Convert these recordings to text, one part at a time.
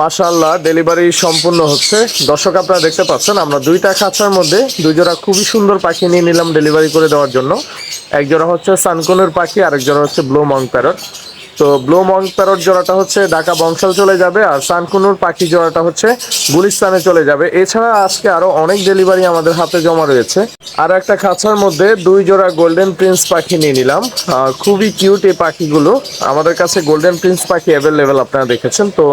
মাশাল্লাহ ডেলিভারি সম্পূর্ণ হচ্ছে। দর্শক, আপনারা দেখতে পাচ্ছেন, আমরা দুইটা খাঁচার মধ্যে দুজোড়া খুবই সুন্দর পাখি নিয়ে নিলাম ডেলিভারি করে দেওয়ার জন্য। একজোড়া হচ্ছে সানকনের পাখি আরেক জোড়া হচ্ছে ব্লু মং প্যারট। তো ব্লু মং প্যারট জোড়াটা হচ্ছে ঢাকা বংশাল চলে যাবে আর সানকুনুর পাখি জোড়াটা হচ্ছে গুলিস্তানে চলে যাবে। এছাড়া আজকে আরও অনেক ডেলিভারি আমাদের হাতে জমা রয়েছে। আর একটা খাঁচার মধ্যে দুই জোড়া গোল্ডেন প্রিন্স পাখি নিয়ে নিলাম। খুবই কিউট এই পাখিগুলো। আমাদের কাছে গোল্ডেন প্রিন্স পাখি অ্যাভেলেবেল আপনারা দেখেছেন। তো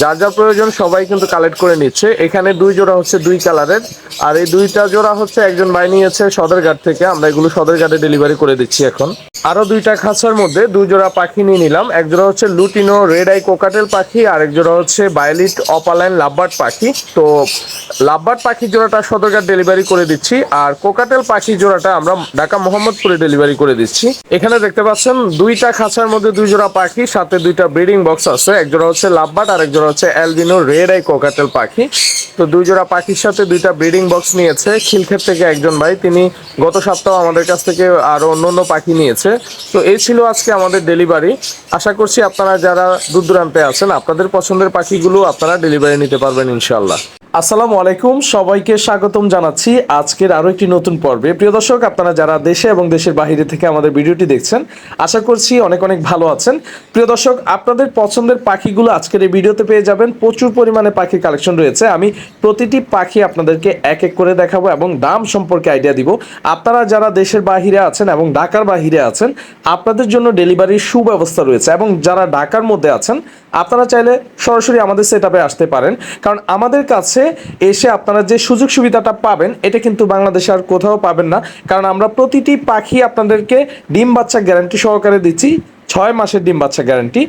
যার যা প্রয়োজন সবাই কিন্তু কালেক্ট করে নিচ্ছে। এখানে দুই জোড়া হচ্ছে দুই কালারের আর এই দুইটা জোড়া হচ্ছে একজন ভাই নিয়েছে সদরঘাট থেকে। আমরা এগুলো সদরঘাটে ডেলিভারি করে দিচ্ছি এখন। আরও দুইটা খাঁচার মধ্যে দুই জোড়া পাখি নিয়ে নিলাম। এক জোড়া হচ্ছে লুটিনো রেড আই কোকাটেল পাখি, আর এক জোড়া হচ্ছে বায়োলিট অপালাইন লাভবার্ড পাখি। তো লাভবার্ড পাখি জোড়াটা সদরঘাট ডেলিভারি করে দিচ্ছি, আর কোকাটেল পাখি জোড়াটা আমরা ঢাকা মোহাম্মদপুরে ডেলিভারি করে দিচ্ছি। এখানে দেখতে পাচ্ছেন, দুইটা খাঁচার মধ্যে দুই জোড়া পাখি, সাথে দুইটা ব্রিডিং বক্স আছে। এক জোড়া হচ্ছে লাভবার্ড আর এক জোড়া হচ্ছে অ্যালবিনো রেড আই কোকাটেল পাখি। তো দুই জোড়া পাখির সাথে দুইটা ব্রিডিং বক্স নিয়েছে। খিলক্ষেত থেকে একজন ভাই, তিনি গত সপ্তাহ আমাদের কাছ থেকে আরও অন্য অন্য পাখি নিয়েছে। তো এই ছিল আজকে আমাদের ডেলিভারি। আশা করছি আপনারা যারা দূর দূরান্তে আছেন, আপনাদের পছন্দের পাখিগুলো আপনারা ডেলিভারি নিতে পারবেন ইনশাল্লাহ আসসালামু আলাইকুম, সবাইকে স্বাগতম জানাচ্ছি আজকের আরও একটি নতুন পর্বে। প্রিয় দর্শক, আপনারা যারা দেশে এবং দেশের বাহিরে থেকে আমাদের ভিডিওটি দেখছেন, আশা করছি অনেক অনেক ভালো আছেন। প্রিয় দর্শক, আপনাদের পছন্দের পাখিগুলো আজকের এই ভিডিওতে পেয়ে যাবেন। প্রচুর পরিমাণে পাখির কালেকশন রয়েছে। আমি প্রতিটি পাখি আপনাদেরকে এক এক করে দেখাবো এবং দাম সম্পর্কে আইডিয়া দিব। আপনারা যারা দেশের বাহিরে আছেন এবং ঢাকার বাহিরে আছেন, আপনাদের জন্য ডেলিভারির সুব্যবস্থা রয়েছে এবং যারা ঢাকার মধ্যে আছেন আপনারা চাইলে সরাসরি আমাদের সেট আসতে পারেন। কারণ আমাদের কাছে এসে আপনারা যে সুযোগ সুবিধাটা পাবেন, এটা কিন্তু বাংলাদেশে আর কোথাও পাবেন না। কারণ আমরা প্রতিটি পাখি আপনাদেরকে ডিম বাচ্চা গ্যারান্টি সহকারে দিচ্ছি। ছয় মাসের ডিম বাচ্চা গ্যারান্টি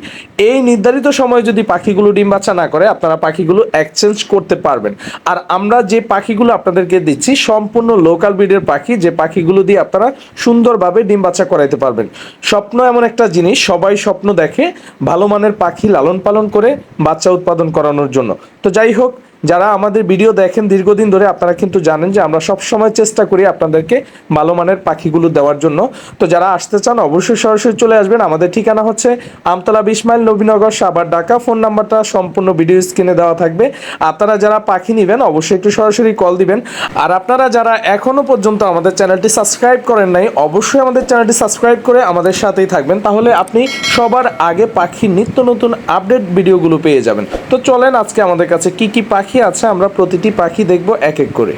এই নির্ধারিত সময়ে যদি পাখিগুলো ডিম বাচ্চা না করে, আপনারা পাখিগুলো এক্সচেঞ্জ করতে পারবেন। আর আমরা যে পাখিগুলো আপনাদেরকে দিচ্ছি, সম্পূর্ণ লোকাল ব্রিডের পাখি, যে পাখিগুলো দিয়ে আপনারা সুন্দরভাবে ডিম বাচ্চা করাইতে পারবেন। স্বপ্ন এমন একটা জিনিস, সবাই স্বপ্ন দেখে ভালো মানের পাখি লালন পালন করে বাচ্চা উৎপাদন করানোর জন্য। তো যাই হোক যারা আমাদের ভিডিও দেখেন দীর্ঘদিন ধরে, আপনারা কিন্তু জানেন যে আমরা সব সময় চেষ্টা করি আপনাদেরকে ভালো মানের পাখিগুলো দেওয়ার জন্য। তো যারা আসতে চান, অবশ্যই সরাসরি চলে আসবেন। আমাদের ঠিকানা হচ্ছে আমতলা বিশ মাইল, নবীনগর সাবার ঢাকা। ফোন নাম্বারটা সম্পূর্ণ ভিডিও স্ক্রিনে দেওয়া থাকবে। আপনারা যারা পাখি নেবেন, অবশ্যই একটু সরাসরি কল দিবেন। আর আপনারা যারা এখনও পর্যন্ত আমাদের চ্যানেলটি সাবস্ক্রাইব করেন নাই, অবশ্যই আমাদের চ্যানেলটি সাবস্ক্রাইব করে আমাদের সাথেই থাকবেন। তাহলে আপনি সবার আগে পাখির নিত্য নতুন আপডেট ভিডিওগুলো পেয়ে যাবেন। তো চলেন আজকে আমাদের কাছে কি কি পাখি আছে আমরা প্রতিটি পাখি দেখব এক এক করে।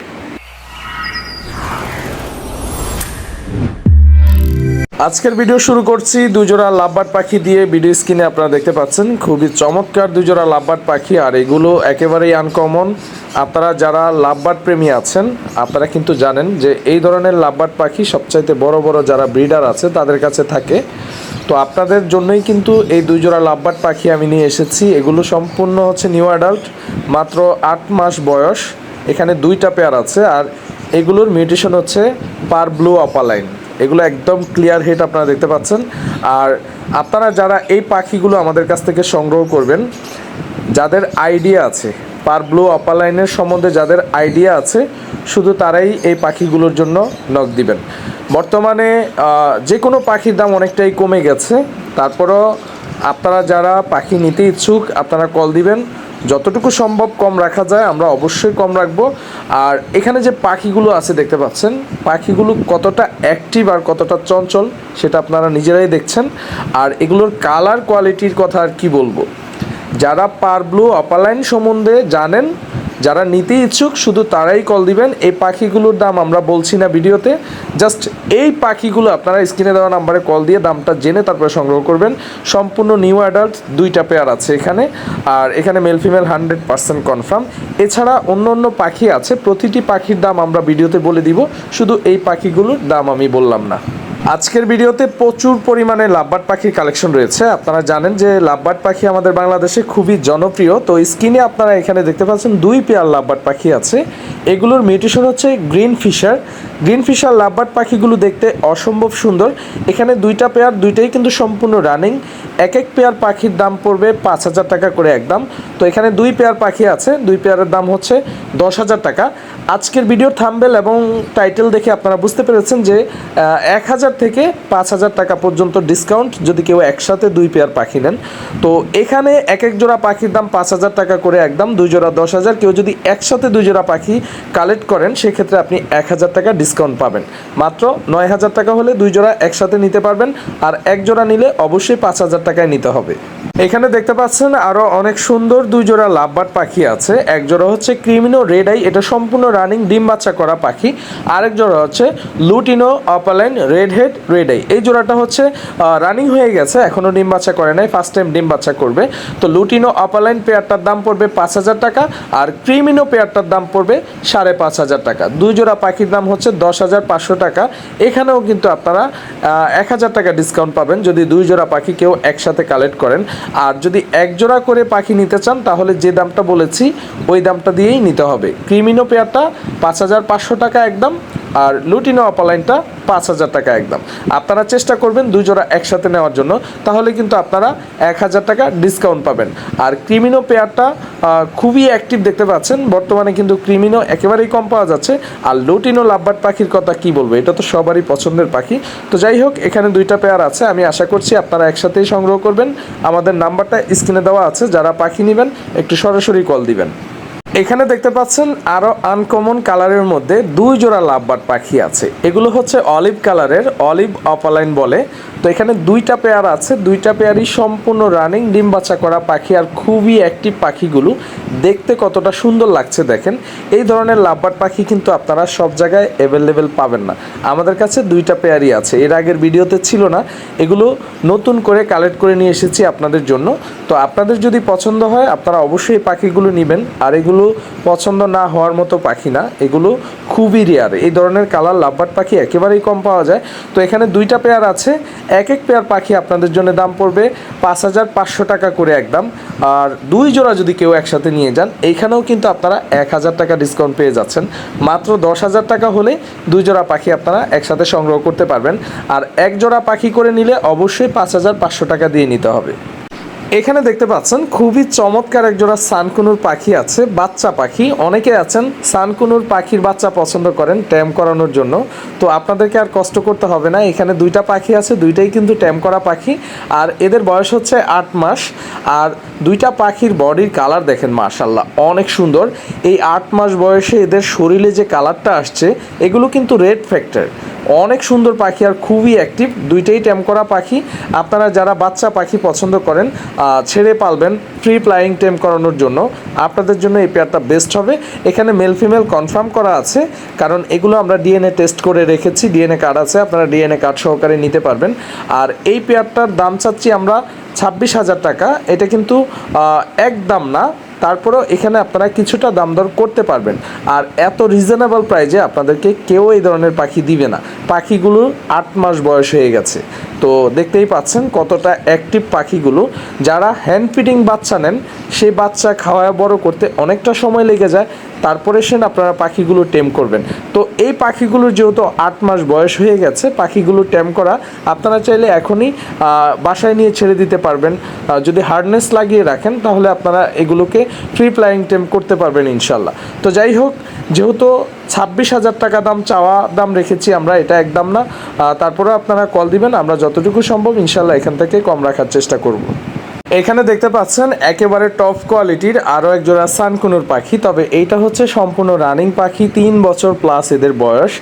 আজকের ভিডিও শুরু করছি দুজোড়া লাভবার্ড পাখি দিয়ে। ভিডিও স্ক্রিনে আপনারা দেখতে পাচ্ছেন, খুবই চমৎকার দুজোড়া লাভবার্ড পাখি, আর এগুলো একেবারেই আনকমন আপনারা যারা লাভবার্ড প্রেমী আছেন, আপনারা কিন্তু জানেন যে এই ধরনের লাভবার্ড পাখি সবচাইতে বড় বড় যারা ব্রিডার আছে, তাদের কাছে থাকে। তো আপনাদের জন্যই কিন্তু এই দুই জোড়া লাভবার্ড পাখি আমি নিয়ে এসেছি। এগুলো সম্পূর্ণ হচ্ছে নিউ অ্যাডাল্ট মাত্র আট মাস বয়স। এখানে দুইটা পেয়ার আছে, আর এগুলোর মিউটেশন হচ্ছে পার ব্লু অপালাইন এগুলো একদম ক্লিয়ার হেড আপনারা দেখতে পাচ্ছেন। আর আপনারা যারা এই পাখিগুলো আমাদের কাছ থেকে সংগ্রহ করবেন, যাদের আইডিয়া আছে পার ব্লু অপালাইনের সম্বন্ধে যাদের আইডিয়া আছে, শুধু তারাই এই পাখিগুলোর জন্য নখ দিবেন। বর্তমানে যে কোনো পাখির দাম অনেকটাই কমে গেছে। তারপরও আপনারা যারা পাখি নিতে ইচ্ছুক, আপনারা কল দিবেন। যতটুকু সম্ভব কম রাখা যায়, আমরা অবশ্যই কম রাখব। আর এখানে যে পাখিগুলো আছে, দেখতে পাচ্ছেন, পাখিগুলো কতটা অ্যাক্টিভ আর কতটা চঞ্চল, সেটা আপনারা নিজেরাই দেখছেন। আর এগুলোর কালার কোয়ালিটির কথা আর কি বলব? যারা পার ব্লু অপালাইন সম্বন্ধে জানেন যারা নিতে ইচ্ছুক, শুধু তারাই কল দিবেন। এই পাখিগুলোর দাম আমরা বলছি না ভিডিওতে। জাস্ট এই পাখিগুলো আপনারা স্ক্রিনে দেওয়া নাম্বারে কল দিয়ে দামটা জেনে তারপরে সংগ্রহ করবেন। সম্পূর্ণ নিউ অ্যাডাল্ট দুইটা পেয়ার আছে এখানে। আর এখানে male female hundred percent confirm এছাড়া অন্য অন্য পাখি আছে। প্রতিটি পাখির দাম আমরা ভিডিওতে বলে দিব। শুধু এই পাখিগুলোর দাম আমি বললাম না। আজকের ভিডিওতে প্রচুর পরিমাণে লাভবার্ড পাখির কালেকশন রয়েছে। আপনারা জানেন যে লাভবার্ড পাখি আমাদের বাংলাদেশে খুবই জনপ্রিয়। তো স্ক্রিনে আপনারা এখানে দেখতে পাচ্ছেন দুই পেয়ার লাভবার্ড পাখি আছে। এগুলোর মিউটেশন হচ্ছে green fisher. Green fisher lovebird পাখিগুলো দেখতে অসম্ভব সুন্দর। এখানে দুইটা পেয়ার, দুইটাই কিন্তু সম্পূর্ণ রানিং। এক এক পেয়ার পাখির দাম পড়বে পাঁচ হাজার টাকা করে একদম। তো এখানে দুই পেয়ার পাখি আছে, দুই পেয়ারের দাম হচ্ছে দশ হাজার টাকা। আজকের ভিডিওর থাম্বেল এবং টাইটেল দেখে আপনারা বুঝতে পেরেছেন যে এক হাজার থেকে পাঁচ হাজার টাকা পর্যন্ত ডিসকাউন্ট যদি কেউ একসাথে দুই পেয়ার পাখি নেন। তো এখানে এক এক জোড়া পাখির দাম পাঁচ হাজার টাকা করে একদম, দুই জোড়া দশ হাজার। কেউ যদি একসাথে দুই জোড়া পাখি কালেক্ট করেন, সেক্ষেত্রে আপনি এক হাজার টাকা ডিসকাউন্ট পাবেন। মাত্র নয় হাজার টাকা হলে দুই জোড়া একসাথে নিতে পারবেন আর এক জোড়া নিলে অবশ্যই পাঁচ হাজার টাকায় নিতে হবে। এখানে দেখতে পাচ্ছেন আরও অনেক সুন্দর দুই জোড়া লাভবার্ড পাখি আছে। এক জোড়া হচ্ছে ক্রিমিনো রেড আই, এটা সম্পূর্ণ রানিং ডিম বাচ্চা করা পাখি। আরেক জোড়া হচ্ছে lutino opaline red head red eye. এই জোড়াটা হচ্ছে রানিং হয়ে গেছে, এখনও ডিম বাচ্চা করে নাই ফার্স্ট টাইম ডিম বাচ্চা করবে। তো লুটিনো অপালাইন পেয়ারটার দাম পড়বে পাঁচ হাজার টাকা আর ক্রিমিনো পেয়ারটার দাম পড়বে সাড়ে পাঁচ হাজার টাকা। দুই জোড়া পাখির দাম হচ্ছে দশ হাজার পাঁচশো টাকা। এখানেও কিন্তু আপনারা এক হাজার টাকা ডিসকাউন্ট পাবেন যদি দুই জোড়া পাখি কেউ একসাথে কালেক্ট করেন। আর যদি এক জোড়া করে পাখি নিতে চান, তাহলে যে দামটা বলেছি, ওই দামটা দিয়েই নিতে হবে। ক্রিমিনো পেয়ারটা পাঁচ হাজার পাঁচশো টাকা একদম। আর লুটিনো অপালাইনটা পাঁচ হাজার টাকা একদম। আপনারা চেষ্টা করবেন দুই জোড়া একসাথে নেওয়ার জন্য, তাহলে কিন্তু আপনারা এক হাজার টাকা ডিসকাউন্ট পাবেন। আর ক্রিমিনো পেয়ারটা খুবই অ্যাক্টিভ দেখতে পাচ্ছেন, বর্তমানে কিন্তু ক্রিমিনো একেবারেই কম পাওয়া যাচ্ছে। আর লুটিনো লাভবার্ড পাখির কথা কি বলব, এটা তো সবারই পছন্দের পাখি। তো যাই হোক, এখানে দুইটা পেয়ার আছে, আমি আশা করছি আপনারা একসাথেই সংগ্রহ করবেন। আমাদের নাম্বারটা স্ক্রিনে দেওয়া আছে, যারা পাখি নেবেন, একটু সরাসরি কল দিবেন। এখানে দেখতে পাচ্ছেন আরও আনকমন কালারের মধ্যে দুই জোড়া লাভবার্ড পাখি আছে। এগুলো হচ্ছে অলিভ কালারের অলিভ অপালাইন বলে। তো এখানে দুইটা পেয়ার আছে, দুইটা পেয়ারই সম্পূর্ণ রানিং ডিম বাচ্চা করা পাখি আর খুবই অ্যাক্টিভ পাখিগুলো। দেখতে কতটা সুন্দর লাগছে দেখেন। এই ধরনের লাভবার্ড পাখি কিন্তু আপনারা সব জায়গায় অ্যাভেলেবেল পাবেন না। আমাদের কাছে দুইটা পেয়ারই আছে, এর আগের ভিডিওতে ছিল না। এগুলো নতুন করে কালেক্ট করে নিয়ে এসেছি আপনাদের জন্য। তো আপনাদের যদি পছন্দ হয়, আপনারা অবশ্যই পাখিগুলো নেবেন। আর এগুলো পছন্দ না হওয়ার মতো পাখি না, এগুলো খুবই রেয়ার এই ধরনের কালার লাভবার্ড পাখি একেবারেই কম পাওয়া যায়। তো এখানে দুইটা পেয়ার আছে এক এক পেয়ার পাখি আপনাদের জন্য দাম পড়বে পাঁচ হাজার পাঁচশো টাকা করে একদম। আর দুই জোড়া যদি কেউ একসাথে নিয়ে যান, এইখানেও কিন্তু আপনারা এক হাজার টাকা ডিসকাউন্ট পেয়ে যাচ্ছেন। মাত্র দশ হাজার টাকা হলে দুই জোড়া পাখি আপনারা একসাথে সংগ্রহ করতে পারবেন। আর এক জোড়া পাখি করে নিলে অবশ্যই পাঁচ হাজার পাঁচশো টাকা দিয়ে নিতে হবে। এখানে দেখতে পাচ্ছেন, খুবই চমৎকার এক জোড়া সানকুনুর পাখি আছে, বাচ্চা পাখি। অনেকে আছেন, সানকুনুর পাখির বাচ্চা পছন্দ করেন ট্যাম করানোর জন্য। তো আপনাদেরকে আর কষ্ট করতে হবে না, এখানে দুইটা পাখি আছে, দুইটাই কিন্তু ট্যাম করা পাখি। আর এদের বয়স হচ্ছে আট মাস, আর দুইটা পাখির বডির কালার দেখেন মাশাল্লাহ অনেক সুন্দর। এই আট মাস বয়সে এদের শরীরে যে কালারটা আসছে, এগুলো কিন্তু রেড ফ্যাক্টর। অনেক সুন্দর পাখি আর খুবই অ্যাক্টিভ, দুইটাই ট্যাম করা পাখি। আপনারা যারা বাচ্চা পাখি পছন্দ করেন ছেড়ে পালবেন ফ্রি প্লাইং টেম করানোর জন্য। আপনাদের জন্য এই পেয়ারটা বেস্ট হবে। এখানে মেল ফিমেল কনফার্ম করা আছে, কারণ এগুলো আমরা ডিএনএ টেস্ট করে রেখেছি। ডিএনএ কার্ড আছে, আপনারা ডিএনএ কার্ড সহকারে নিতে পারবেন। আর এই পেয়ারটার দাম চাচ্ছি আমরা ছাব্বিশ হাজার টাকা। এটা কিন্তু একদম না তারপরেও এখানে আপনারা কিছুটা দাম দর করতে পারবেন। আর এত রিজনেবল প্রাইজে আপনাদেরকে কেউ এই ধরনের পাখি দিবে না। পাখিগুলো আট মাস বয়স হয়ে গেছে। তো দেখতেই পাচ্ছেন কতটা অ্যাক্টিভ পাখিগুলো। যারা হ্যান্ড ফিডিং বাচ্চা নেন সেই বাচ্চা খাওয়া বড় করতে অনেকটা সময় লেগে যায়। তারপরে সেন আপনারা পাখিগুলো টেম করবেন। তো এই পাখিগুলোর যেহেতু আট মাস বয়স হয়ে গেছে পাখিগুলো টেম করা আপনারা চাইলে এখনই বাসায় নিয়ে ছেড়ে দিতে পারবেন। যদি হার্ডনেস লাগিয়ে রাখেন তাহলে আপনারা এগুলোকে ফ্রি ফ্লাইং টেম করতে পারবেন ইনশাল্লাহ। তো যাই হোক যেহেতু ছাব্বিশ হাজার টাকা দাম চাওয়া দাম রেখেছি আমরা এটা একদম না। আহ, তারপরেও আপনারা কল দিবেন আমরা যতটুকু সম্ভব ইনশাল্লাহ এখান থেকে কম রাখার চেষ্টা করব। এখানে দেখতে পাচ্ছেন, একেবারে টপ কোয়ালিটির আরও একজোড়া সানকুনুর পাখি। তবে এইটা হচ্ছে সম্পূর্ণ রানিং পাখি, তিন বছর প্লাস এদের বয়স।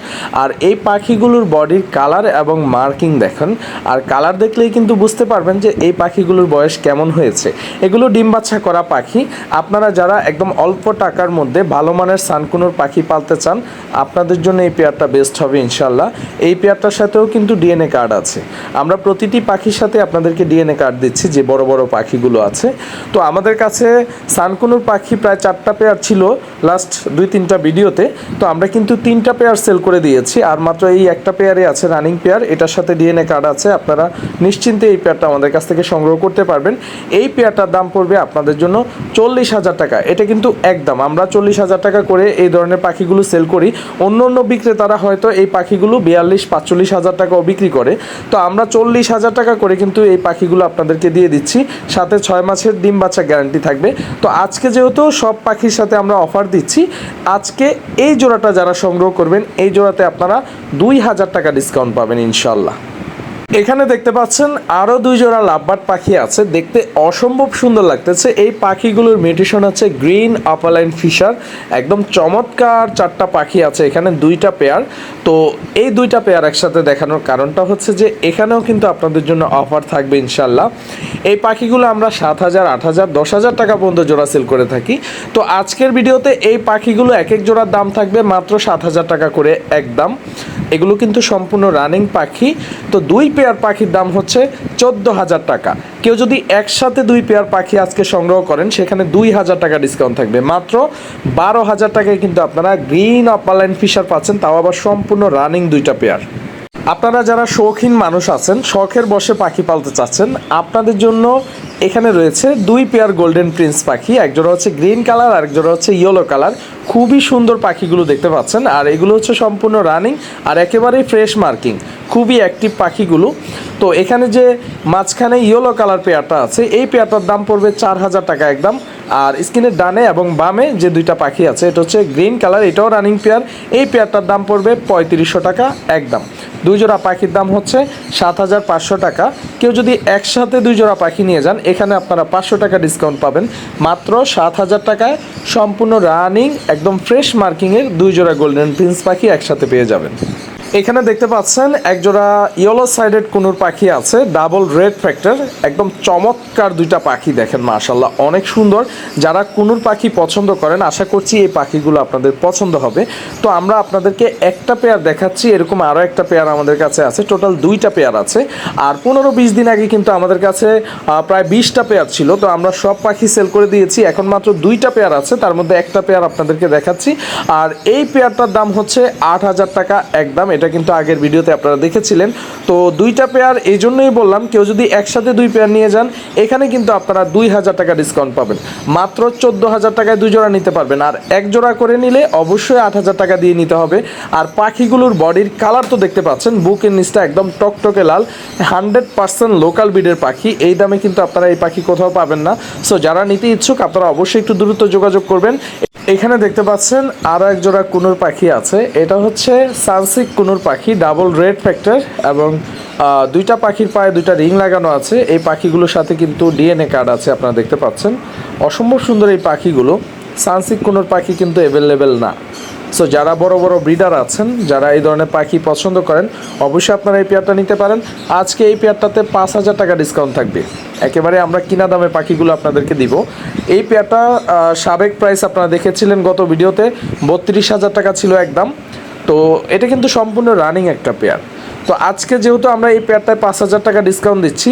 আর এই পাখিগুলোর বডির কালার এবং মার্কিং দেখেন। আর কালার দেখলেই কিন্তু বুঝতে পারবেন যে এই পাখিগুলোর বয়স কেমন হয়েছে। এগুলো ডিম বাচ্চা করা পাখি। আপনারা যারা একদম অল্প টাকার মধ্যে ভালো মানের সানকুনুর পাখি পালতে চান, আপনাদের জন্য এই পেয়ারটা বেস্ট হবে ইনশাল্লাহ এই পেয়ারটার সাথেও কিন্তু ডিএনএ কার্ড আছে। আমরা প্রতিটি পাখির সাথে আপনাদেরকে ডিএনএ কার্ড দিচ্ছি, যে বড় বড় পাখিগুলো আছে। তো আমাদের কাছে সানকুনুর পাখি প্রায় চারটা পেয়ার ছিল লাস্ট দুই, তিনটা ভিডিওতে। তো আমরা কিন্তু তিনটা পেয়ার সেল করে দিয়েছি। আর মাত্র এই একটা পেয়ারে আছে রানিং পেয়ার এটার সাথে ডিএনএ কার্ড আছে। আপনারা নিশ্চিন্তে এই পেয়ারটা আমাদের কাছ থেকে সংগ্রহ করতে পারবেন। এই পেয়ারটার দাম পড়বে আপনাদের জন্য চল্লিশ হাজার টাকা। এটা কিন্তু একদম, আমরা চল্লিশ হাজার টাকা করে এই ধরনের পাখিগুলো সেল করি। অন্য অন্য বিক্রেতারা হয়তো এই পাখিগুলো বিয়াল্লিশ, পাঁচচল্লিশ হাজার টাকাও বিক্রি করে। তো আমরা চল্লিশ হাজার টাকা করে কিন্তু এই পাখিগুলো আপনাদেরকে দিয়ে দিচ্ছি। সাথে ছয় মাসের ডিম বাচ্চা গ্যারান্টি থাকবে। তো আজকে যেহেতু সব পাখির সাথে আমরা অফার দিচ্ছি, আজকে এই জোড়াটা যারা সংগ্রহ করবেন, এই জোড়াতে আপনারা দুই হাজার টাকা ডিসকাউন্ট পাবেন ইনশাল্লাহ। এখানে দেখতে পাচ্ছেন আরও দুই জোড়া লাভবার্ড পাখি আছে। দেখতে অসম্ভব সুন্দর লাগতেছে। এই পাখিগুলোর মিউটেশন হচ্ছে গ্রিন আপালাইন ফিশার। একদম চমৎকার চারটা পাখি আছে এখানে, দুইটা পেয়ার। তো এই দুইটা পেয়ার একসাথে দেখানোর কারণটা হচ্ছে যে এখানেও কিন্তু আপনাদের জন্য অফার থাকবে ইনশাল্লাহ এই পাখিগুলো আমরা সাত হাজার, আট হাজার, দশ হাজার টাকা পর্যন্ত জোড়া সেল করে থাকি। তো আজকের ভিডিওতে এই পাখিগুলো এক এক জোড়ার দাম থাকবে মাত্র সাত হাজার টাকা করে একদম। এগুলো কিন্তু সম্পূর্ণ রানিং পাখি। তো দুই পেয়ার পাখির দাম হচ্ছে চোদ্দ হাজার টাকা। কেউ যদি একসাথে দুই পেয়ার পাখি আজকে সংগ্রহ করেন, সেখানে দুই হাজার টাকা ডিসকাউন্ট থাকবে। মাত্র বারো হাজার টাকায় কিন্তু আপনারা গ্রিন অপালাইন ফিশার পাচ্ছেন, তাও আবার সম্পূর্ণ রানিং দুইটা পেয়ার। আপনারা যারা শৌখিন মানুষ আছেন, শখের বসে পাখি পালতে চাচ্ছেন, আপনাদের জন্য এখানে রয়েছে দুই পেয়ার গোল্ডেন প্রিন্স পাখি, একজোড়া হচ্ছে গ্রিন কালার আর একজোড়া হচ্ছে ইয়েলো কালার। খুবই সুন্দর পাখিগুলো দেখতে পাচ্ছেন, আর এগুলো হচ্ছে সম্পূর্ণ রানিং আর একেবারেই ফ্রেশ মার্কিং, খুবই অ্যাক্টিভ পাখিগুলো। তো এখানে যে মাঝখানে ইয়েলো কালার পেয়ারটা আছে, এই পেয়ারটার দাম পড়বে চার হাজার টাকা একদম। আর স্ক্রিনের ডানে এবং বামে যে দুইটা পাখি আছে, এটা হচ্ছে গ্রিন কালার, এটাও রানিং পেয়ার। এই পেয়ারটার দাম পড়বে পঁয়ত্রিশশো টাকা একদম। দুই জোড়া পাখির দাম হচ্ছে সাত হাজার পাঁচশো টাকা। কেউ যদি একসাথে দুই জোড়া পাখি নিয়ে যান, এখানে আপনারা পাঁচশো টাকা ডিসকাউন্ট পাবেন। মাত্র সাত হাজার টাকায় সম্পূর্ণ রানিং, একদম ফ্রেশ মার্কিংয়ের দুই জোড়া গোল্ডেন প্রিন্স পাখি একসাথে পেয়ে যাবেন। এখানে দেখতে পাচ্ছেন একজোড়া ইয়েলো সাইডেড কুনুর পাখি আছে ডাবল রেড ফ্যাক্টর একদম চমৎকার দুইটা পাখি দেখেন মাশাল্লাহ অনেক সুন্দর। যারা কুনুর পাখি পছন্দ করেন, আশা করছি এই পাখিগুলো আপনাদের পছন্দ হবে। তো আমরা আপনাদেরকে একটা পেয়ার দেখাচ্ছি, এরকম আরও একটা পেয়ার আমাদের কাছে আছে টোটাল দুইটা পেয়ার আছে। আর পনেরো বিশ দিন আগে কিন্তু আমাদের কাছে প্রায় বিশটা পেয়ার ছিল, তো আমরা সব পাখি সেল করে দিয়েছি, এখন মাত্র দুইটা পেয়ার আছে, তার মধ্যে একটা পেয়ার আপনাদেরকে দেখাচ্ছি। আর এই পেয়ারটার দাম হচ্ছে আট হাজার টাকা একদম, এটা কিন্তু আগের ভিডিওতে আপনারা দেখেছিলেন। তো দুইটা পেয়ার এই জন্যই বললাম, কেউ যদি একসাথে দুই পেয়ার নিয়ে যান, এখানে কিন্তু আপনারা দুই হাজার টাকা ডিসকাউন্ট পাবেন। মাত্র চোদ্দ হাজার টাকায় দুই জোড়া নিতে পারবেন। আর এক জোড়া করে নিলে অবশ্যই আট হাজার টাকা দিয়ে নিতে হবে। আর পাখিগুলোর বডির কালার তো দেখতে পাচ্ছেন বুকের নিচটা একদম টকটকে লাল। হান্ড্রেড পার্সেন্ট লোকাল ব্রিডের পাখি। এই দামে কিন্তু আপনারা এই পাখি কোথাও পাবেন না। সো যারা নিতে ইচ্ছুক, আপনারা অবশ্যই একটু দ্রুত যোগাযোগ করবেন। এখানে দেখতে পাচ্ছেন আর এক জোড়া কুনুর পাখি আছে। এটা হচ্ছে সানসিক কুনুর পাখি, ডাবল রেড ফ্যাক্টর এবং দুইটা পাখির পায়ে দুইটা রিং লাগানো আছে। এই পাখিগুলোর সাথে কিন্তু ডিএনএ কার্ড আছে, আপনারা দেখতে পাচ্ছেন। অসম্ভব সুন্দর এই পাখিগুলো। সানসিক কুনুর পাখি কিন্তু অ্যাভেলেবেল না। সো যারা বড় বড় ব্রিডার আছেন, যারা এই ধরনের পাখি পছন্দ করেন, অবশ্যই আপনারা এই পেয়ারটা নিতে পারেন। আজকে এই পেয়ারটাতে পাঁচ হাজার টাকা ডিসকাউন্ট থাকবে। একেবারে আমরা কিনা দামে পাখিগুলো আপনাদেরকে দিব। এই পেয়ারটা সাবেক প্রাইস আপনারা দেখেছিলেন গত ভিডিওতে, বত্রিশ হাজার টাকা ছিল একদম। তো, এটা কিন্তু সম্পূর্ণ রানিং একটা পেয়ার তো, আজকে যেহেতু আমরা এই পেয়ারটায় পাঁচ হাজার টাকা ডিসকাউন্ট দিচ্ছি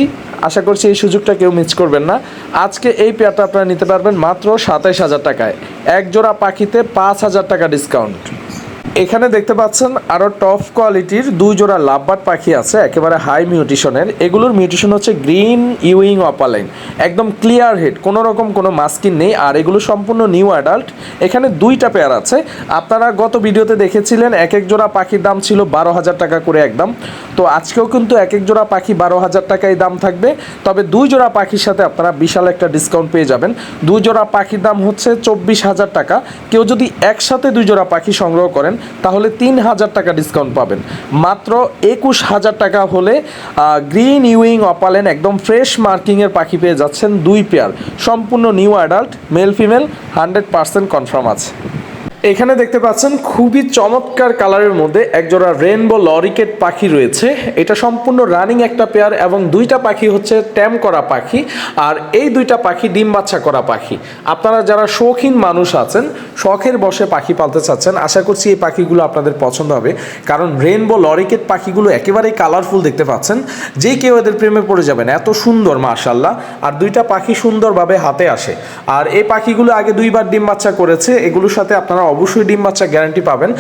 আশা করছি এই সুযোগটা কেউ মিস করবেন না। আজকে এই পেয়ারটা আপনারা নিতে পারবেন মাত্র সাতাইশ হাজার টাকায়। এক জোড়া পাখিতে পাঁচ হাজার টাকা ডিসকাউন্ট এখানে দেখতে পাচ্ছেন আরও টপ কোয়ালিটির দুই জোড়া লাভবার্ড পাখি আছে, একেবারে হাই মিউটিশনের এগুলোর মিউটিশন হচ্ছে গ্রিন ইউইং অপালাইন একদম ক্লিয়ার হেড কোনো রকম কোনো মাস্কিন নেই, আর এগুলো সম্পূর্ণ নিউ অ্যাডাল্ট এখানে দুইটা পেয়ার আছে। আপনারা গত ভিডিওতে দেখেছিলেন এক এক জোড়া পাখির দাম ছিল বারো হাজার টাকা করে একদম। তো আজকেও কিন্তু এক এক জোড়া পাখি বারো হাজার টাকায় দাম থাকবে। তবে দুই জোড়া পাখির সাথে আপনারা বিশাল একটা ডিসকাউন্ট পেয়ে যাবেন। দুই জোড়া পাখির দাম হচ্ছে চব্বিশ হাজার টাকা। কেউ যদি একসাথে দুই জোড়া পাখি সংগ্রহ করেন তাহলে তিন হাজার টাকা ডিসকাউন্ট পাবেন। মাত্র একুশ হাজার টাকা হলে গ্রিন ইউইং অপালেন একদম ফ্রেশ মার্কিংয়ের পাখি পেয়ে যাচ্ছেন দুই পেয়ার সম্পূর্ণ new adult male female hundred percent confirm আছে। এখানে দেখতে পাচ্ছেন খুবই চমৎকার কালারের মধ্যে একজোড়া রেনবো লরিকেট পাখি রয়েছে। এটা সম্পূর্ণ রানিং একটা পেয়ার এবং দুইটা পাখি হচ্ছে ট্যাম করা পাখি আর এই দুইটা পাখি ডিম বাচ্চা করা পাখি। আপনারা যারা শৌখিন মানুষ আছেন, শখের বসে পাখি পালতে চাচ্ছেন, আশা করছি এই পাখিগুলো আপনাদের পছন্দ হবে। কারণ রেনবো লরিকেট পাখিগুলো একেবারেই কালারফুল দেখতে পাচ্ছেন, যে কেউ এদের প্রেমে পড়ে যাবেন। এত সুন্দর মাশাল্লাহ আর দুইটা পাখি সুন্দরভাবে হাতে আসে। আর এই পাখিগুলো আগে দুইবার ডিম বাচ্চা করেছে, এগুলোর সাথে আপনারা অবশ্যই ডিম বাচ্চা গ্যারান্টি পাবেন।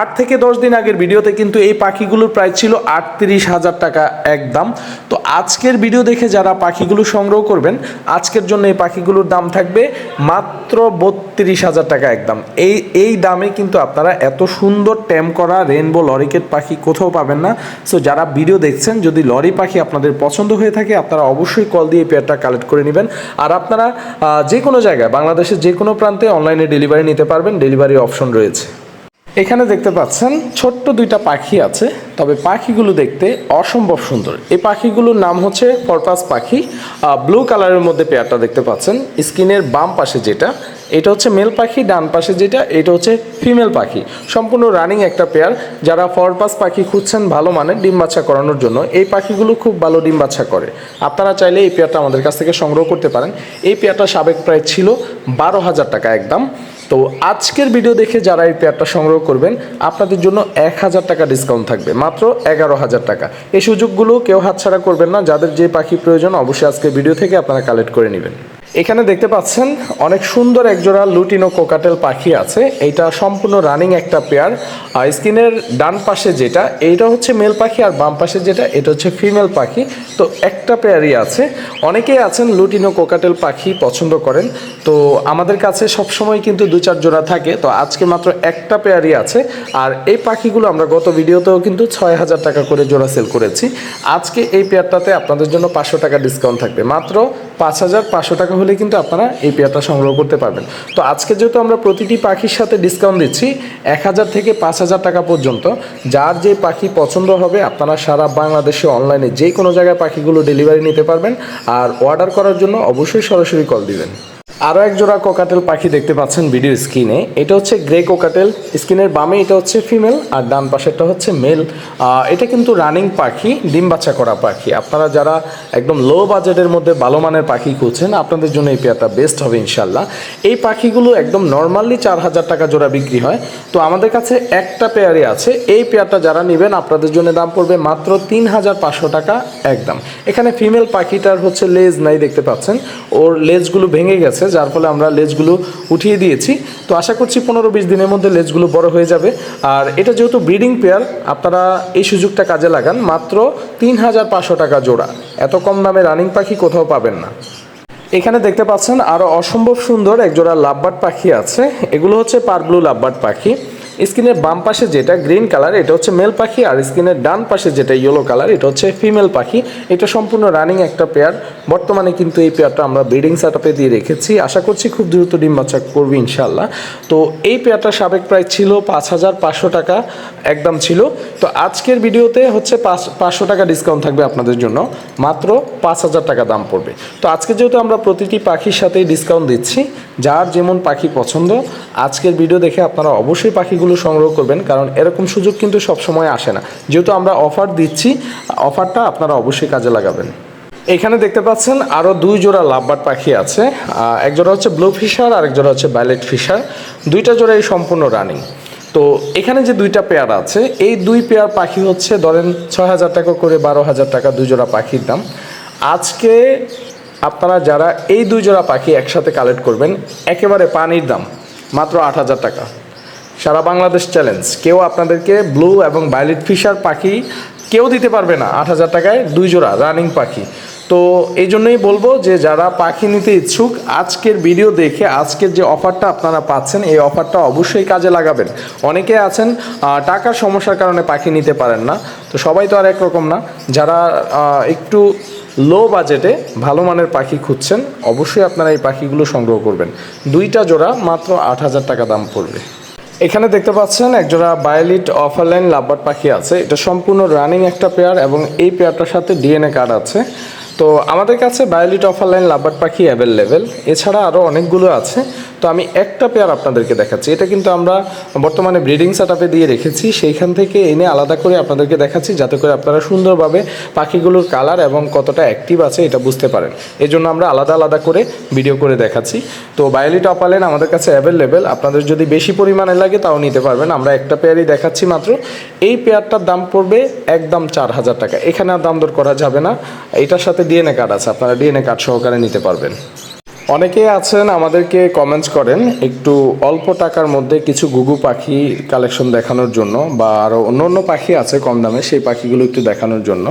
আট থেকে দশ দিন আগের ভিডিওতে কিন্তু এই পাখিগুলোর প্রায় ছিল আটত্রিশ হাজার টাকা একদম। তো আজকের ভিডিও দেখে যারা পাখিগুলো সংগ্রহ করবেন, আজকের জন্য এই পাখিগুলোর দাম থাকবে মাত্র বত্রিশ হাজার টাকা একদম। এই এই দামে কিন্তু আপনারা এত সুন্দর ট্যাম করা রেনবো লরিকেট পাখি কোথাও পাবেন না। সো যারা ভিডিও দেখছেন, যদি লরি পাখি আপনাদের পছন্দ হয়ে থাকে, আপনারা অবশ্যই কল দিয়ে পেয়ারটা কালেক্ট করে নেবেন। আর আপনারা যে কোনো জায়গায়, বাংলাদেশের যে কোনো প্রান্তে অনলাইনে ডেলিভারি নিতে পারবেন। ডেলিভারি অপশন রয়েছে। এখানে দেখতে পাচ্ছেন, ছোট্ট দুইটা পাখি আছে। তবে পাখিগুলো দেখতে অসম্ভব সুন্দর। এই পাখিগুলোর নাম হচ্ছে পরপাস পাখি। ব্লু কালারের মধ্যে পেয়ারটা দেখতে পাচ্ছেন। স্কিনের বাম পাশে যেটা, এটা হচ্ছে মেল পাখি, ডান পাশে যেটা, এটা হচ্ছে ফিমেল পাখি। সম্পূর্ণ রানিং একটা পেয়ার যারা ফরপাস পাখি খুঁজছেন ভালো মানের ডিম বাচ্চা করানোর জন্য, এই পাখিগুলো খুব ভালো ডিম বাচ্চা করে। আপনারা চাইলে এই পেয়ারটা আমাদের কাছ থেকে সংগ্রহ করতে পারেন। এই পেয়ারটা সাবেক প্রায় ছিল বারো হাজার টাকা একদম। তো আজকের ভিডিও দেখে যারা এই পেয়ারটা সংগ্রহ করবেন, আপনাদের জন্য এক হাজার টাকা ডিসকাউন্ট থাকবে, মাত্র এগারো হাজার টাকা। এই সুযোগগুলো কেউ হাতছাড়া করবেন না, যাদের যে পাখি প্রয়োজন অবশ্যই আজকের ভিডিও থেকে আপনারা কালেক্ট করে নেবেন। এখানে দেখতে পাচ্ছেন অনেক সুন্দর একজোড়া লুটিনো কোকাটেল পাখি আছে। এটা সম্পূর্ণ রানিং একটা পেয়ার। আর স্ক্রিনের ডান পাশে যেটা, এইটা হচ্ছে মেল পাখি আর বাম পাশে যেটা, এটা হচ্ছে ফিমেল পাখি। তো একটা পেয়ারই আছে। অনেকেই আছেন লুটিনো কোকাটেল পাখি পছন্দ করেন। তো আমাদের কাছে সবসময় কিন্তু দু চার জোড়া থাকে। তো আজকে মাত্র একটা পেয়ারই আছে। আর এই পাখিগুলো আমরা গত ভিডিওতেও কিন্তু ছয় হাজার টাকা করে জোড়া সেল করেছি। আজকে এই পেয়ারটাতে আপনাদের জন্য পাঁচশো টাকা ডিসকাউন্ট থাকবে। মাত্র পাঁচ হাজার পাঁচশো টাকা হলে কিন্তু আপনারা এই পেয়ারটা সংগ্রহ করতে পারবেন। তো আজকে যেহেতু আমরা প্রতিটি পাখির সাথে ডিসকাউন্ট দিচ্ছি, এক হাজার থেকে পাঁচ হাজার টাকা পর্যন্ত, যার যে পাখি পছন্দ হবে আপনারা সারা বাংলাদেশে অনলাইনে যে কোনো জায়গায় পাখিগুলো ডেলিভারি নিতে পারবেন। আর অর্ডার করার জন্য অবশ্যই সরাসরি কল দিবেন। আরও এক জোড়া কোকাটেল পাখি দেখতে পাচ্ছেন ভিডিও স্ক্রিনে। এটা হচ্ছে গ্রে কোকাটেল স্ক্রিনের বামে এটা হচ্ছে ফিমেল আর ডান পাশেরটা হচ্ছে মেল এটা কিন্তু রানিং পাখি, ডিম বাচ্চা করা পাখি। আপনারা যারা একদম লো বাজেটের মধ্যে ভালো মানের পাখি খুঁজছেন, আপনাদের জন্য এই পেয়ারটা বেস্ট হবে ইনশাল্লাহ এই পাখিগুলো একদম নর্মালি চার হাজার টাকা জোড়া বিক্রি হয়। তো আমাদের কাছে একটা পেয়ারই আছে। এই পেয়ারটা যারা নেবেন, আপনাদের জন্য দাম পড়বে মাত্র তিন হাজার পাঁচশো টাকা একদম। এখানে ফিমেল পাখিটার হচ্ছে লেজ নাই দেখতে পাচ্ছেন। ওর লেজগুলো ভেঙে গেছে। যার ফলে আমরা লেজগুলো উঠিয়ে দিয়েছি। তো আশা করছি পনেরো বিশ দিনের মধ্যে লেজগুলো বড় হয়ে যাবে। আর এটা যেহেতু ব্রিডিং পেয়ার, আপনারা এই সুযোগটা কাজে লাগান। মাত্র তিন হাজার পাঁচশো টাকা জোড়া। এত কম দামে রানিং পাখি কোথাও পাবেন না। এখানে দেখতে পাচ্ছেন আরও অসম্ভব সুন্দর একজোড়া লাভবার্ড পাখি আছে। এগুলো হচ্ছে পারব্লু লাভবার্ড পাখি। স্কিনের বাম পাশে যেটা গ্রিন কালার, এটা হচ্ছে মেল পাখি, আর স্কিনের ডান পাশে যেটা ইয়েলো কালার, এটা হচ্ছে ফিমেল পাখি। এটা সম্পূর্ণ রানিং একটা পেয়ার। বর্তমানে কিন্তু এই পেয়ারটা আমরা ব্রিডিং সেটআপে দিয়ে রেখেছি। আশা করছি খুব দ্রুত ডিম বাচ্চা করবে ইনশাল্লাহ তো এই পেয়ারটা সাবেক প্রাইস ছিল পাঁচ হাজার পাঁচশো টাকা, একদম ছিল। তো আজকের ভিডিওতে হচ্ছে পাঁচ, পাঁচশো টাকা ডিসকাউন্ট থাকবে আপনাদের জন্য। মাত্র পাঁচ হাজার টাকা দাম পড়বে। তো আজকে যেহেতু আমরা প্রতিটি পাখির সাথেই ডিসকাউন্ট দিচ্ছি, যার যেমন পাখি পছন্দ, আজকের ভিডিও দেখে আপনারা অবশ্যই পাখিগুলো সংগ্রহ করবেন কারণ এরকম সুযোগ কিন্তু সবসময় আসে না। যেহেতু আমরা অফার দিচ্ছি অফারটা আপনারা অবশ্যই কাজে লাগাবেন। এখানে দেখতে পাচ্ছেন আরও দুই জোড়া লাভবার্ড পাখি আছে। আহ, এক জোড়া হচ্ছে ব্লু ফিশার আর এক জোড়া হচ্ছে ব্যালেট ফিশার। দুইটা জোড়াই সম্পূর্ণ রানিং। তো এখানে যে দুইটা পেয়ার আছে এই দুই পেয়ার পাখি হচ্ছে ধরেন ছয় হাজার টাকা করে বারো হাজার টাকা দুই জোড়া পাখির দাম। আজকে আপনারা যারা এই দুই জোড়া পাখি একসাথে কালেক্ট করবেন একেবারে পানির দাম মাত্র আট হাজার টাকা। সারা বাংলাদেশ চ্যালেঞ্জ কেউ আপনাদেরকে ব্লু এবং ভায়োলেট ফিশার পাখি কেউ দিতে পারবে না। আট হাজার টাকায় দুই জোড়া রানিং পাখি। তো এই জন্যই বলব যে, যারা পাখি নিতে ইচ্ছুক, আজকের ভিডিও দেখে আজকের যে অফারটা আপনারা পাচ্ছেন, এই অফারটা অবশ্যই কাজে লাগাবেন। অনেকে আছেন টাকার সমস্যার কারণে পাখি নিতে পারেন না। তো সবাই তো আর একরকম না। যারা একটু লো বাজেটে ভালো মানের পাখি খুঁজছেন, অবশ্যই আপনারা এই পাখিগুলো সংগ্রহ করবেন। দুইটা জোড়া মাত্র আট হাজার টাকা দাম পড়বে। এখানে দেখতে পাচ্ছেন একজোড়া বায়োলিট অফারলাইন লাভবার্ড পাখি আছে। এটা সম্পূর্ণ রানিং একটা পেয়ার এবং এই পেয়ারটার সাথে ডিএনএ কার্ড আছে। তো আমাদের কাছে বায়োলিট অফারলাইন লাভবার্ড পাখি অ্যাভেলেবেল। এছাড়া আরও অনেকগুলো আছে। তো আমি একটা পেয়ার আপনাদেরকে দেখাচ্ছি। এটা কিন্তু আমরা বর্তমানে ব্রিডিং সেটআপে দিয়ে রেখেছি। সেইখান থেকে এনে আলাদা করে আপনাদেরকে দেখাচ্ছি, যাতে করে আপনারা সুন্দরভাবে পাখিগুলোর কালার এবং কতটা অ্যাক্টিভ আছে এটা বুঝতে পারেন। এই জন্য আমরা আলাদা আলাদা করে ভিডিও করে দেখাচ্ছি। তো বায়োলি টপালেন আমাদের কাছে অ্যাভেলেবেল আপনাদের যদি বেশি পরিমাণে লাগে তাও নিতে পারবেন। আমরা একটা পেয়ারই দেখাচ্ছি মাত্র। এই পেয়ারটার দাম পড়বে একদম চার হাজার টাকা। এখানে আর দাম দর করা যাবে না। এটার সাথে ডিএনএ কার্ড আছে। আপনারা ডিএনএ কার্ড সহকারে নিতে পারবেন। অনেকেই আছেন, আমাদেরকে কমেন্টস করেন, একটু অল্প টাকার মধ্যে কিছু গুগু পাখি কালেকশন দেখানোর জন্য বা আরও অন্য অন্য পাখি আছে কম দামে, সেই পাখিগুলো একটু দেখানোর জন্য।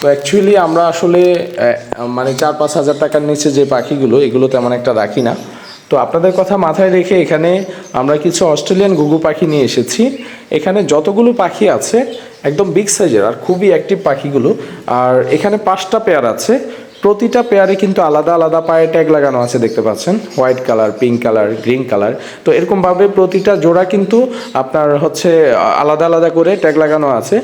তো অ্যাকচুয়ালি আমরা আসলে মানে চার পাঁচ হাজার টাকার নিচে যে পাখিগুলো, এগুলো তেমন একটা রাখি না। তো আপনাদের কথা মাথায় রেখে এখানে আমরা কিছু অস্ট্রেলিয়ান গুগু পাখি নিয়ে এসেছি। এখানে যতগুলো পাখি আছে, একদম বিগ সাইজের আর খুবই অ্যাক্টিভ পাখিগুলো। আর এখানে পাঁচটা পেয়ার আছে। প্রতিটা পেয়ারে কিন্তু আলাদা আলাদা পায়ে ট্যাগ লাগানো আছে, দেখতে পাচ্ছেন? White colour pink colour green colour তো এরকমভাবে প্রতিটা জোড়া কিন্তু আপনার হচ্ছে আলাদা আলাদা করে ট্যাগ লাগানো আছে।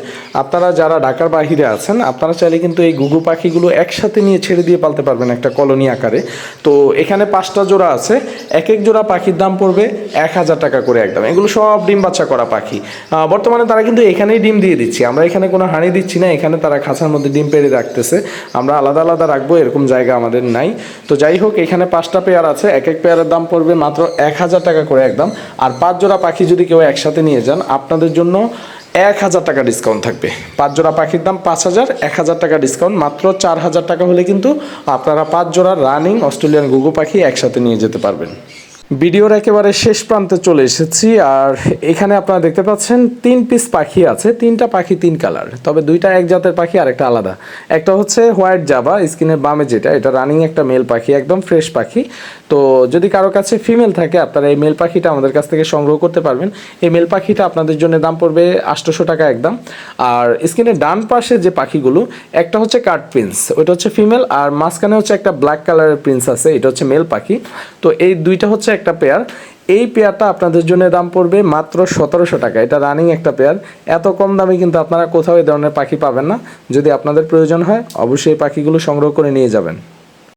আপনারা যারা ঢাকার বাহিরে আছেন, আপনারা চাইলে কিন্তু এই গুগু পাখিগুলো একসাথে নিয়ে ছেড়ে দিয়ে পালতে পারবেন একটা কলোনি আকারে। তো এখানে পাঁচটা জোড়া আছে। এক এক জোড়া পাখির দাম পড়বে এক হাজার টাকা করে একদম। এগুলো সব ডিম বাচ্চা করা পাখি। বর্তমানে তারা কিন্তু এখানেই ডিম দিয়ে দিচ্ছি। আমরা এখানে কোনো হানি দিচ্ছি না, এখানে তারা খাঁচার মধ্যে ডিম পেড়ে রাখতেছে। আমরা আলাদা আলাদা এরকম জায়গা আমাদের নাই। তো যাই হোক, এখানে পাঁচটা পেয়ার আছে, এক এক পেয়ারের দাম পড়বে মাত্র এক হাজার টাকা করে একদম। আর পাঁচ জোড়া পাখি যদি কেউ একসাথে নিয়ে যান, আপনাদের জন্য এক হাজার টাকা ডিসকাউন্ট থাকবে। পাঁচ জোড়া পাখির দাম পাঁচ হাজার, এক হাজার টাকা ডিসকাউন্ট মাত্র চার হাজার টাকা হলে কিন্তু আপনারা পাঁচ জোড়া রানিং অস্ট্রেলিয়ান গুগু পাখি একসাথে নিয়ে যেতে পারবেন। ভিডিওর একেবারে শেষ প্রান্তে চলে এসেছি, আর এখানে আপনারা দেখতে পাচ্ছেন তিন পিস পাখি আছে, তিনটা পাখি তিন কালার তবে দুইটা এক জাতের পাখি আর একটা আলাদা। একটা হচ্ছে হোয়াইট জাবা স্কিনের বামে যেটা, এটা রানিং একটা মেল পাখি, একদম ফ্রেশ পাখি। তো যদি কারও কাছে ফিমেল থাকে, আপনারা এই মেল পাখিটা আমাদের কাছ থেকে সংগ্রহ করতে পারবেন। এই মেল পাখিটা আপনাদের জন্য দাম পড়বে আটশোশো টাকা একদম। আর স্কিনের ডান পাশে যে পাখিগুলো, একটা হচ্ছে কাঠ প্রিন্স ওইটা হচ্ছে ফিমেল আর মাঝখানে হচ্ছে একটা ব্ল্যাক কালারের প্রিন্স আছে, এটা হচ্ছে মেল পাখি। তো এই দুইটা হচ্ছে একটা পেয়ার এই পেয়ারটা আপনাদের জন্য দাম পড়বে মাত্র সতেরোশো টাকা। এটা রানিং একটা পেয়ার এত কম দামে কিন্তু আপনারা কোথাও এই ধরনের পাখি পাবেন না। যদি আপনাদের প্রয়োজন হয়, অবশ্যই পাখিগুলো সংগ্রহ করে নিয়ে যাবেন।